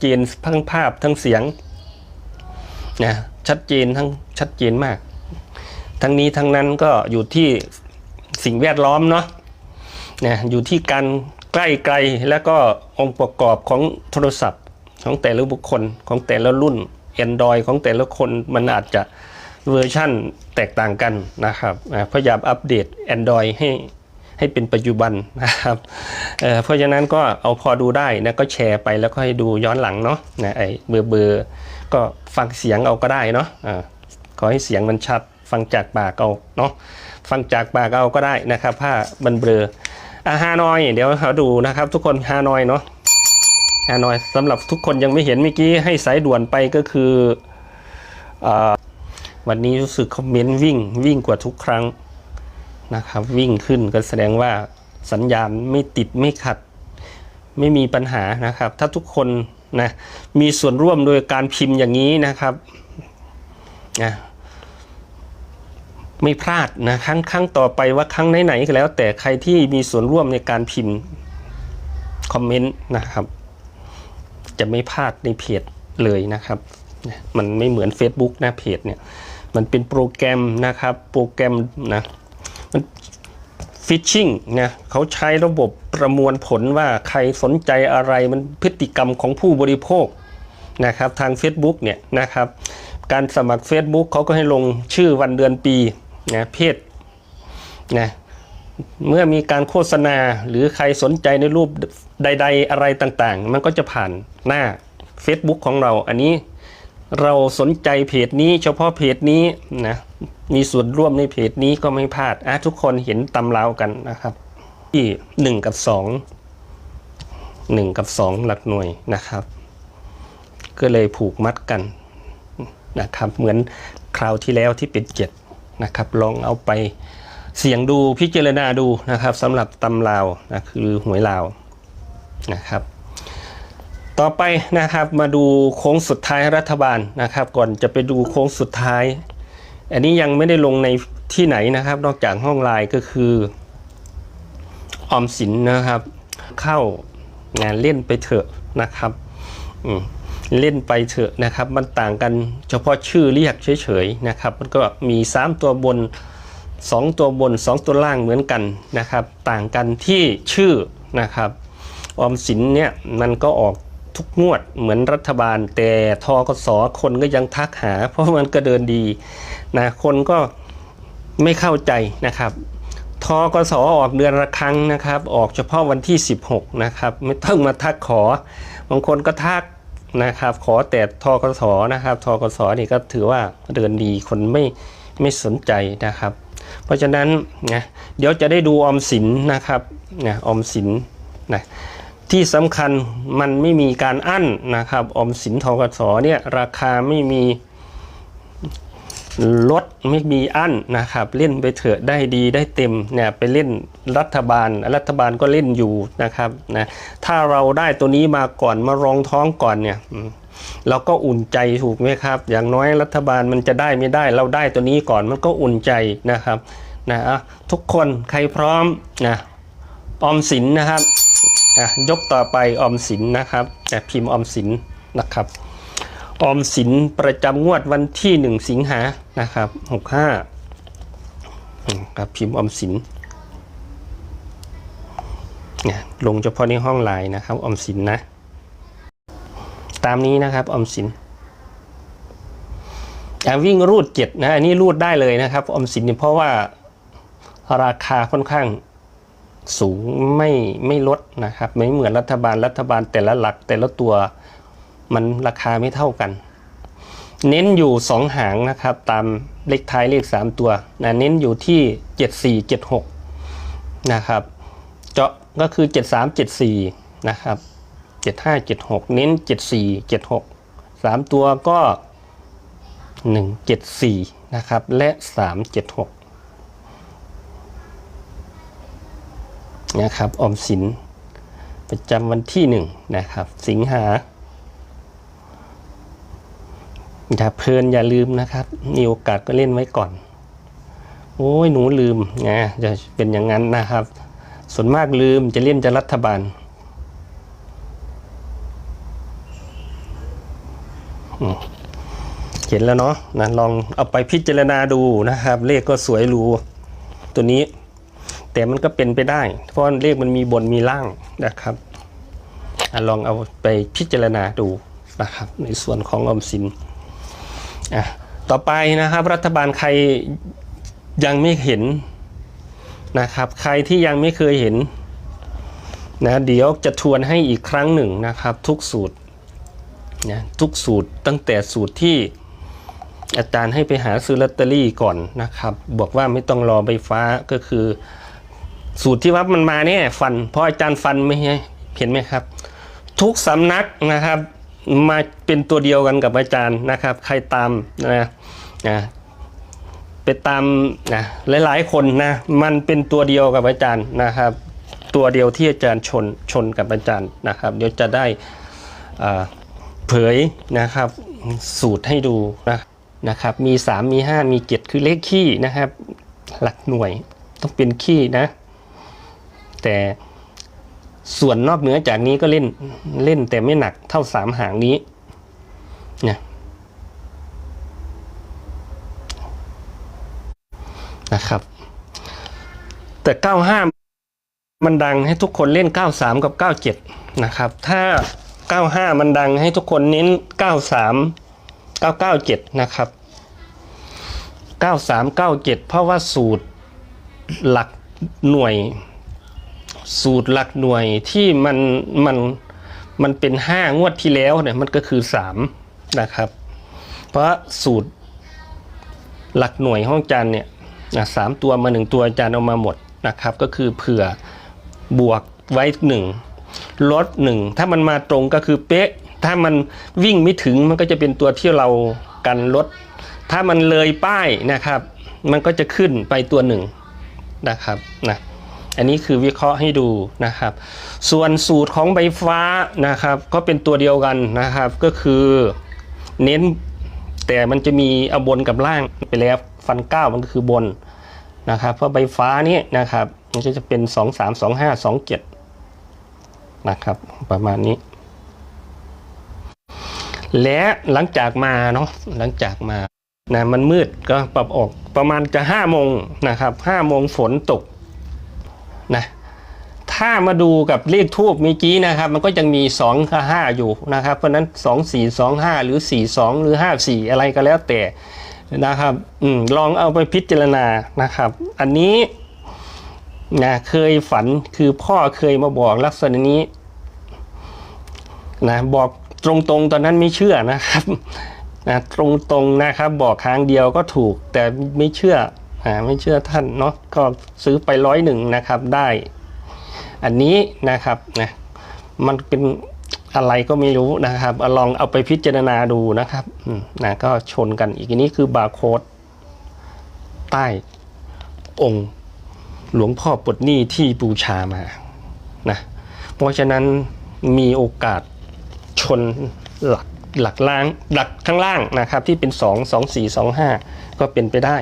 เจนทั้งภาพทั้งเสียงนะชัดเจนทั้งชัดเจนมาก ทั้งนี้ทั้งนั้นก็อยู่ที่สิ่งแวดล้อมเนาะนะอยู่ที่การใกล้ไกลแล้วก็องค์ประกอบของโทรศัพท์ของแต่ละบุคคลของแต่ละรุ่น Android ของแต่ละคนมันอาจจะเวอร์ชั่นแตกต่างกันนะครับพยายามอัปเดต Android ให้ ให้เป็นปัจจุบันนะครับเเพราะฉะนั้นก็เอาพอดูได้นะก็แชร์ไปแล้วก็ให้ดูย้อนหลังเนาะนะไอ้เบอร์เบอร์ก็ฟังเสียงเอาก็ได้เนาะอ่าขอให้เสียงมันชัดฟังจากปากเอาเนาะฟังจากปากเอาก็ได้นะครับถ้ามันเบลออะฮานอยเดี๋ยวเราดูนะครับ ทุกคนฮานอยเนาะฮานอยสำหรับทุกคนยังไม่เห็นเมื่อกี้ให้สายด่วนไปก็คืออวันนี้รู้สึกคอมเมนต์วิ่งวิ่งกว่าทุกครั้ง นะครับ วิ่งขึ้นก็แสดงว่าสัญญาณไม่ติดไม่ขัด ไม่มีปัญหานะครับ ถ้าทุกคนนะมีส่วนร่วมโดยการพิมพ์อย่างนี้นะครับนะไม่พลาดนะครั้งครั้งต่อไปว่าครั้งไหนๆก็แล้ว แต่ใครที่มีส่วนร่วมในการพิมพ์คอมเมนต์นะครับ จะไม่พลาดในเพจเลยนะครับมันไม่เหมือน Facebook นะเพจเนี่ยมันเป็นโปรแกรมนะครับ โปรแกรมนะ ฟิชชิงนะเขาใช้ระบบประมวลผลว่าใครสนใจอะไรมันพฤติกรรมของผู้บริโภคนะครับทาง Facebook เนี่ยนะครับการสมัคร Facebook เขาก็ให้ลงชื่อวันเดือนปีนะเพศนะเมื่อมีการโฆษณาหรือใครสนใจในรูปใด ๆ อะไรต่างๆ มันก็จะผ่านหน้า Facebook ของเราอันนี้ เราสนใจเพจนี้เฉพาะเพจนี้นะมีส่วนร่วมในเพจนี้ก็ไม่พลาดอะทุกคนเห็นตำราวกันนะครับ ที่ 1 กับ 2 1 กับ 2 หลักหน่วยนะครับ ก็เลยผูกมัดกันนะครับ เหมือนคราวที่แล้วที่เป็นเจ็ดนะครับ ลองเอาไปเสียงดูพิจารณาดูนะครับสำหรับตำลาวนะคือหวยลาวนะครับ ต่อไปนะครับมาดูโค้งสุดท้ายรัฐบาลนะครับ ก่อนจะไปดูโค้งสุดท้าย อันนี้ยังไม่ได้ลงในที่ไหนนะครับ นอกจากห้องไลน์ก็คือออมสินนะครับ เข้างานเล่นไปเถอะนะครับเล่นไปเถอะนะครับ มันต่างกันเฉพาะชื่อเรียกเฉยๆนะครับ มันก็มี 3 ตัวบน 2 ตัวบน 2 ตัวล่างเหมือนกันนะครับ ต่างกันที่ชื่อนะครับ ออมสินเนี่ยมันก็ออก ทุกงวดเหมือนรัฐบาล แต่ทกสคนก็ยังทักหา เพราะมันก็เดินดีนะคนก็ไม่เข้าใจนะครับทกสออกเดือนละครั้งนะครับ ออกเฉพาะวันที่ 16 นะครับ ไม่ต้องมาทักขอ บางคนก็ทักนะครับ ขอแต่ทกสนะครับทกสนี่ก็ถือว่าเดินดีคนไม่ไม่สนใจนะครับ เพราะฉะนั้นนะเดี๋ยวจะได้ดูออมสินนะครับนะออมสินนะ ที่สำคัญมันไม่มีการอั้นนะครับออมสินทกสเนี่ยราคาไม่มีลดไม่มีอั้นนะครับเล่นไปเถอะได้ดีได้เต็มเนี่ยไปเล่นรัฐบาล รัฐบาลก็เล่นอยู่นะครับนะถ้าเราได้ตัวนี้มาก่อนมารองท้องก่อนเนี่ยเราก็อุ่นใจถูกไหมครับ อย่างน้อยรัฐบาลมันจะได้ไม่ได้ เราได้ตัวนี้ก่อนมันก็อุ่นใจนะครับนะอะทุกคนใครพร้อมนะออมสินนะครับ อะยกต่อไปออมสินนะครับอะพิมพ์ออมสินนะครับออมสินประจำงวดวันที่ 1 สิงหานะครับ65ครับพิมพ์ออมสินเนี่ยลงเฉพาะในห้องไลน์นะครับออมสินนะ ตามนี้นะครับออมสินวิ่งรูดเจ็ดนะอันนี้รูดได้เลยนะครับออมสินเนี่ยเพราะว่าราคาค่อนข้าง สูงไม่ไม่ลดนะครับ ไม่เหมือนรัฐบาลรัฐบาลแต่ละหลักแต่ละตัวมันราคาไม่เท่ากัน เน้นอยู่ 2 หางนะครับ ตามเลขท้ายเลข 3 ตัวนะเน้นอยู่ที่ 74 76 นะครับ เจาะก็คือ 73 74 นะครับ 75 76 เน้น 74 76 3 ตัวก็ 1 74 นะครับ และ 3 นะครับออมสินประจำวันที่1นะครับ สิงหาอย่าเพลินอย่าลืมนะครับ มีโอกาสก็เล่นไว้ก่อน โอ้ยหนูลืมไงจะเป็นอย่างนั้นนะครับ ส่วนมากลืมจะเล่นจะรัฐบาลเห็นแล้วเนาะนะลองเอาไปพิจารณาดูนะครับ เลขก็สวยรูตัวนี้ แต่มันก็เป็นไปได้ เพราะเลขมันมีบนมีล่างนะครับอลองเอาไปพิจารณาดูนะครับ ในส่วนของออมสินอะต่อไปนะครับ รัฐบาลใครยังไม่เห็นนะครับ ใครที่ยังไม่เคยเห็นนะเดี๋ยวจะทวนให้อีกครั้งหนึ่งนะครับ ทุกสูตรนะทุกสูตรตั้งแต่สูตรที่อาจารย์ให้ไปหาซื้อลอตเตอรี่ก่อนนะครับ บอกว่าไม่ต้องรอใบฟ้าก็คือ สูตรที่ว่ามันมาเนี่ยฟัน เพราะอาจารย์ฟันไม่ให้เห็นไหมครับ ทุกสำนักนะครับมาเป็นตัวเดียวกันกับอาจารย์นะครับ ใครตามนะนะไปตามนะหลายๆคนนะมันเป็นตัวเดียวกับอาจารย์นะครับ ตัวเดียวที่อาจารย์ชนชนกับอาจารย์นะครับ เดี๋ยวจะได้เผยนะครับสูตรให้ดูนะนะครับ มี 3 มี 5 มี 7 คือเลขขี้นะครับ หลักหน่วยต้องเป็นขี้นะ แต่ส่วนนอกเหนือจากนี้ก็เล่นเล่นแต่ไม่หนักเท่าสามหางนี้เนี่ยนะครับ แต่95มันดังให้ทุกคนเล่น93กับ97นะครับ ถ้า95มันดังให้ทุกคนเน้น93 997นะครับ93 97เพราะว่าสูตรหลักหน่วย สูตรหลักหน่วยที่มันมันมันเป็น 5 งวดที่แล้วเนี่ยมันก็คือ 3 นะครับ เพราะสูตรหลักหน่วยห้องจานเนี่ยสามตัวมาหนึ่งตัวอาจารย์เอามาหมดนะครับ ก็คือเผื่อบวกไว้หนึ่งลดหนึ่งถ้ามันมาตรงก็คือเป๊ะ ถ้ามันวิ่งไม่ถึงมันก็จะเป็นตัวที่เรากันลด ถ้ามันเลยป้ายนะครับ มันก็จะขึ้นไปตัวหนึ่งนะครับนะ อันนี้คือวิเคราะห์ให้ดูนะครับ ส่วนสูตรของใบฟ้านะครับก็เป็นตัวเดียวกันนะครับ ก็คือเน้นแต่มันจะมีเอาบนกับล่างไปแล้วฟันเก้ามันก็คือบนนะครับ เพราะใบฟ้านี่นะครับมันก็จะเป็น 2 3 2 5 2 7นะครับประมาณนี้ และหลังจากมาเนาะหลังจากมานะมันมืดก็ปรับออกประมาณจะ5โมงนะครับ5โมงฝนตก นะถ้ามาดูกับเลขทูบเมื่อกี้นะครับ มันก็ยังมี2กับ5อยู่นะครับ เพราะนั้น 2 4 2 5 หรือ 4 2 หรือ 5 4 อะไรก็แล้วแต่นะครับอลองเอาไปพิจารณานะครับ อันนี้นะเคยฝันคือพ่อเคยมาบอกลักษณะนี้นะบอกตรงๆตอนนั้นไม่เชื่อนะครับนะตรงๆนะครับ บอกครั้งเดียวก็ถูกแต่ไม่เชื่อ่าไม่เชื่อท่านเนาะก็ซื้อไปร้อยหนึ่งนะครับได้ อันนี้นะครับนะมันเป็นอะไรก็ไม่รู้นะครับลองเอาไปพิจารณาดูนะครับนะก็ชนกันอีกอันนี้คือบาร์โค้ดใต้องค์หลวงพ่อปลดหนี้ที่บูชามานะเพราะฉะนั้นมีโอกาสชนหลักหลักล่างหลักข้างล่างนะครับที่เป็น 2 2 4 2 5 ก็เป็นไปได้